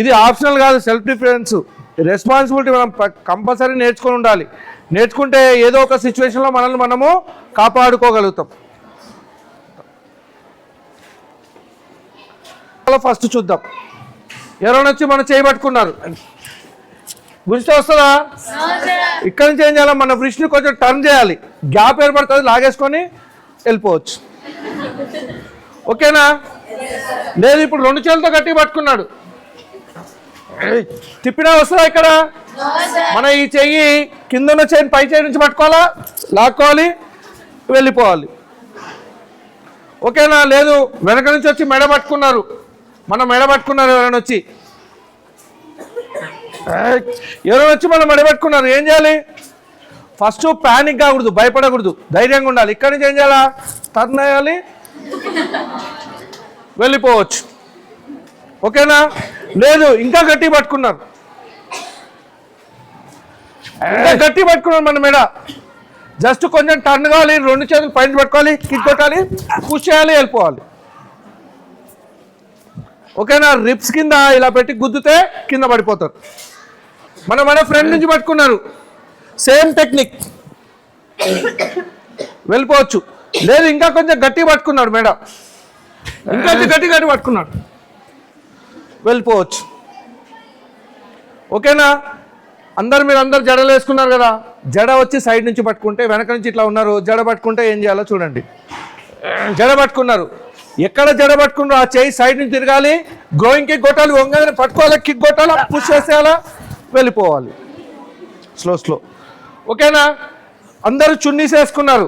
ఇది ఆప్షనల్ కాదు self defence responsibility మనం కంపల్సరీ నేర్చుకొని ఉండాలి. నేర్చుకుంటే ఏదో ఒక సిచ్యువేషన్లో మనల్ని మనము కాపాడుకోగలుగుతాం. ఫస్ట్ చూద్దాం. ఎవరైనా వచ్చి మనం చేయబట్టుకున్నారు గురించి వస్తుందా? ఇక్కడ నుంచి ఏం చేయాలి? మన బ్రిడ్జ్ని కొంచెం టర్న్ చేయాలి. గ్యాప్ ఏర్పడుతుంది లాగేసుకొని వెళ్ళిపోవచ్చు. ఓకేనా? లేదు ఇప్పుడు రెండు చేతులతో గట్టి పట్టుకున్నాడు. తిప్పినా వస్తుందా ఇక్కడ? మన ఈ చెయ్యి కింద ఉన్న పై చేయి నుంచి పట్టుకోవాలా? లాక్కోవాలి వెళ్ళిపోవాలి. ఓకేనా? లేదు వెనక నుంచి వచ్చి మెడ పట్టుకున్నారు. మనం మెడ పట్టుకున్నారు ఎవరైనా వచ్చి? ఎవరైనా వచ్చి మనం మెడ పట్టుకున్నారు ఏం చేయాలి? ఫస్ట్ ప్యానిక్ కాకూడదు భయపడకూడదు ధైర్యంగా ఉండాలి. ఇక్కడి నుంచి ఏం చేయాలా? టర్న్ అయ్యాలి వెళ్ళిపోవచ్చు. ఓకేనా? లేదు ఇంకా గట్టి పట్టుకున్నారు. ఇంకా గట్టి పట్టుకున్నారు మన మేడ. జస్ట్ కొంచెం టర్న్ కావాలి రెండు చేతులు పైన పట్టుకోవాలి కిక్ కొట్టాలి పుష్ చేయాలి వెళ్ళిపోవాలి. ఓకేనా? రిప్స్ కింద ఇలా పెట్టి గుద్దితే కింద పడిపోతారు. మన మన ఫ్రెండ్ నుంచి పట్టుకున్నారు. సేమ్ టెక్నిక్ వెళ్ళిపోవచ్చు. లేదు ఇంకా కొంచెం గట్టి పట్టుకున్నాడు మేడం. ఇంకా కొంచెం గట్టి గట్టి పట్టుకున్నాడు. వెళ్ళిపోవచ్చు. ఓకేనా? అందరు మీరు అందరు జడలు వేసుకున్నారు కదా? జడ వచ్చి సైడ్ నుంచి పట్టుకుంటే వెనక నుంచి ఇట్లా ఉన్నారు జడ పట్టుకుంటే ఏం చేయాలో చూడండి. జడ పట్టుకున్నారు. ఎక్కడ జడ పట్టుకున్నారు ఆ చేయి సైడ్ నుంచి తిరగాలి గ్రోయింగ్ కిక్ కొట్టాలి వంగని పట్టుకోవాలి కిక్ కొట్టాలి పుష్ చేసేయాలా వెళ్ళిపోవాలి. స్లో స్లో ఓకేనా? అందరూ చున్నీస్ వేసుకున్నారు.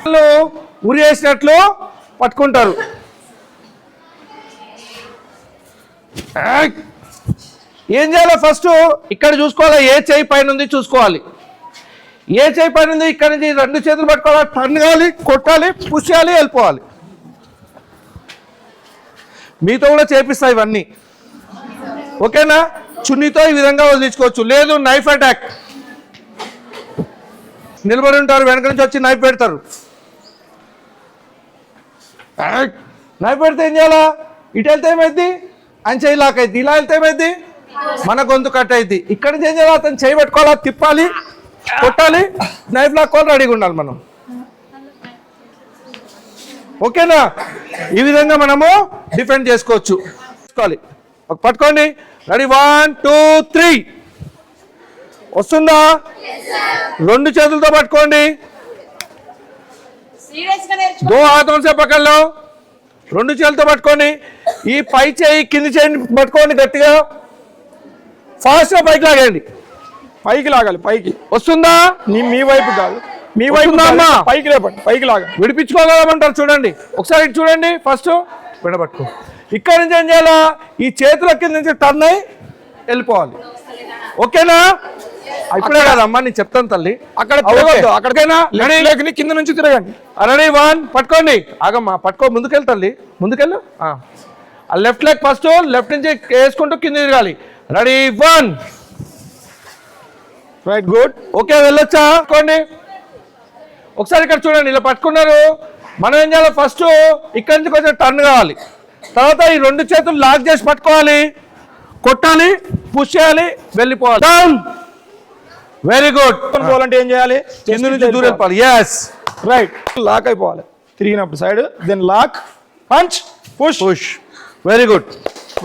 వాళ్ళు ఉరి వేసినట్లు పట్టుకుంటారు. ఏం చేయాలో ఫస్ట్ ఇక్కడ చూసుకోవాలి? ఏ చేయి పైన ఉంది చూసుకోవాలి. ఏ చేయి పైన ఉంది? ఇక్కడ నుంచి రెండు చేతులు పట్టుకోవాలి? టర్న్ కావాలి కొట్టాలి పుష్ చేయాలి వెళ్ళిపోవాలి. మీతో కూడా చేపిస్తా ఇవన్నీ. ఓకేనా? చున్నీతో ఈ విధంగా వదిలించుకోవచ్చు. లేదు నైఫ్ అటాక్ నిలబడి ఉంటారు వెనక నుంచి వచ్చి నైఫ్ పెడతారు. ఏయ్! ఏం చేయాలా? ఇటు వెళ్తే ఏమైంది అని చేయి లాక్ అవుతుంది ఇలా వెళ్తే ఏమైంది మన గొంతు కట్ అవుతుంది ఇక్కడ నుంచి ఏం చేయాలి? అతను చేయి పెట్టుకోవాలా? తిప్పాలి? కొట్టాలి? నైఫ్ లాక్కోవాలి రెడీగా ఉండాలి మనం. ఓకేనా? ఈ విధంగా మనము డిఫెండ్ చేసుకోవచ్చు. ఒక పట్టుకోండి. రెడీ? One two three. వస్తుందా? రెండు చేతులతో పట్టుకోండి. దో హాథోं से पकड़ लो రెండు చేతులతో పట్టుకోండి ఈ పై చేయి కింది చేయి పట్టుకోండి గట్టిగా ఫాస్ట్ గా పైకి లాగండి పైకి లాగాలి పైకి వస్తుందా నీ మీ వైపు కాదు మీ వైపు వస్తుందా కాదు, అమ్మా? పైకి లేపండి పైకి లాగా విడిపించుకోగలమంటారు చూడండి ఒకసారి ఇటు చూడండి ఫస్ట్ విడబట్టుకో ఇక్కడ నుంచి ఏం చేయాలా ఈ చేతుల కింద నుంచి టర్న్ అయి వెళ్ళిపోవాలి ఓకేనా ఇప్పుడే కదమ్మా నేను చెప్తాను తల్లి. అక్కడ. తిరగొద్దు అక్కడికైనా కింద నుంచి తిరగండి. రెడీ వన్ పట్టుకోండి. ఆగమ్మా పట్టుకో ముందుకెళ్ళి తల్లి. ముందుకెళ్ళు? ఆ. లెఫ్ట్ లెగ్ ఫస్ట్ లెఫ్ట్ నుంచి వేసుకుంటూ కింద తిరగాలి. Ready one. Right good okay వెళ్ళొచ్చా? పట్టుకోండి. ఒకసారి ఇక్కడ చూడండి ఇలా పట్టుకున్నారు. మనం ఏం చేయాలి? ఫస్ట్ ఇక్కడి నుంచి కొంచెం టర్న్ కావాలి. తర్వాత ఈ రెండు చేతులు లాక్ చేసి పట్టుకోవాలి. కొట్టాలి పుష్ చేయాలి వెళ్ళిపోవాలి. డౌన్ వెరీ గుడ్ పోవాలంటే ఏం చేయాలి? కింద నుంచి దూరం వెళ్ళిపోవాలి. ఎస్ రైట్ లాక్ అయిపోవాలి. తిరిగినప్పుడు side then lock punch push push very good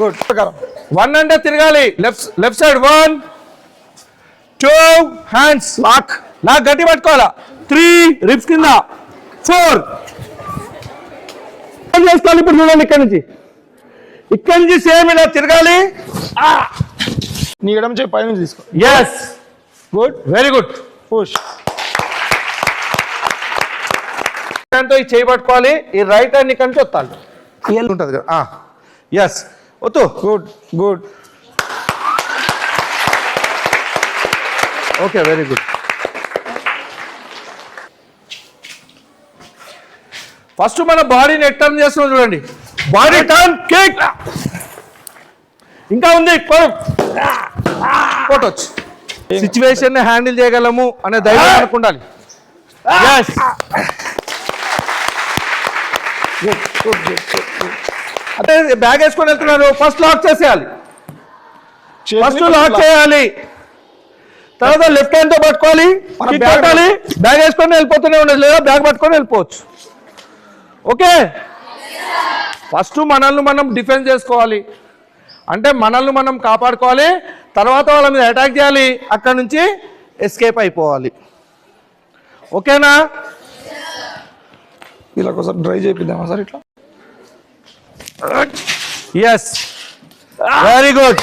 good ప్రకారం వన్ అంటే తిరగాలి left left side one two hands lock lock గట్టి పట్టుకోవాలా? త్రీ రిప్స్ కింద. ఫోర్ చేస్తాను ఇప్పుడు చూడండి ఇక్కడ నుంచి. ఇక్కడ నుంచి సేమ్ ఇలా తిరగాలి. నీ ఎడమ చేయి పైన తీసుకో. Yes good very good. Push హ్యాండ్తో ఈ చేయి పట్టుకోవాలి ఈ రైట్ హ్యాండ్ నుంచి వస్తాలి ఉంటుంది కదా. ఎస్ వద్దు. Good good. Okay very good first మన బాడీని ఎట్ టర్న్ చేస్తున్నాం చూడండి. బాడీ టర్న్ కేక్ ఇంకా ఉంది కొట్టొచ్చు సిచ్యువేషన్ హ్యాండిల్ చేయగలము అనే ధైర్యం మనకు ఉండాలి. గుడ్ గుడ్ గుడ్ గుడ్ అంటే బ్యాగ్ వేసుకొని వెళ్తున్నారు. ఫస్ట్ లాక్ చేసేయాలి. ఫస్ట్ లాక్ చేయాలి. తర్వాత లెఫ్ట్ హ్యాండ్తో పట్టుకోవాలి. కొట్టాలి. బ్యాగ్ వేసుకొని వెళ్ళిపోతూనే ఉండదు లేదా బ్యాగ్ పట్టుకొని వెళ్ళిపోవచ్చు. ఓకే ఫస్ట్ మనల్ని మనం డిఫెన్స్ చేసుకోవాలి. అంటే మనల్ని మనం కాపాడుకోవాలి. తర్వాత వాళ్ళ మీద అటాక్ చేయాలి. అక్కడ నుంచి ఎస్కేప్ అయిపోవాలి. ఓకేనా? వీళ్ళకి ఒకసారి డ్రై చేపిద్దామా సార్ ఇట్లా? ఎస్ వెరీ గుడ్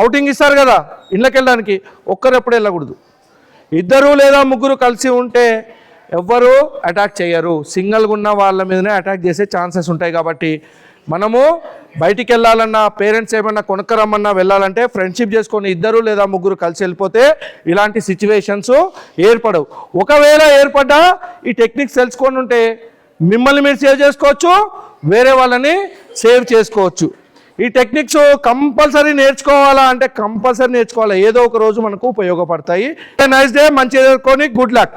అవుటింగ్ ఇస్తారు కదా ఇళ్ళకి వెళ్ళడానికి ఒక్కరు ఎప్పుడు వెళ్ళకూడదు. ఇద్దరు లేదా ముగ్గురు కలిసి ఉంటే ఎవ్వరు అటాక్ చేయరు. సింగిల్గా ఉన్న వాళ్ళ మీదనే అటాక్ చేసే ఛాన్సెస్ ఉంటాయి కాబట్టి మనము బయటికి వెళ్ళాలన్నా పేరెంట్స్ ఏమన్నా కొనుక్కరమ్మన్నా వెళ్ళాలంటే ఫ్రెండ్షిప్ చేసుకొని ఇద్దరు లేదా ముగ్గురు కలిసి వెళ్ళిపోతే ఇలాంటి సిచ్యువేషన్స్ ఏర్పడవు. ఒకవేళ ఏర్పడ్డా ఈ టెక్నిక్స్ తెలుసుకొని ఉంటే మిమ్మల్ని మీరు సేవ్ చేసుకోవచ్చు వేరే వాళ్ళని సేవ్ చేసుకోవచ్చు. ఈ టెక్నిక్స్ కంపల్సరీ నేర్చుకోవాలా అంటే కంపల్సరీ నేర్చుకోవాలా. ఏదో ఒక రోజు మనకు ఉపయోగపడతాయి. నైస్ డే మంచి గుడ్ లక్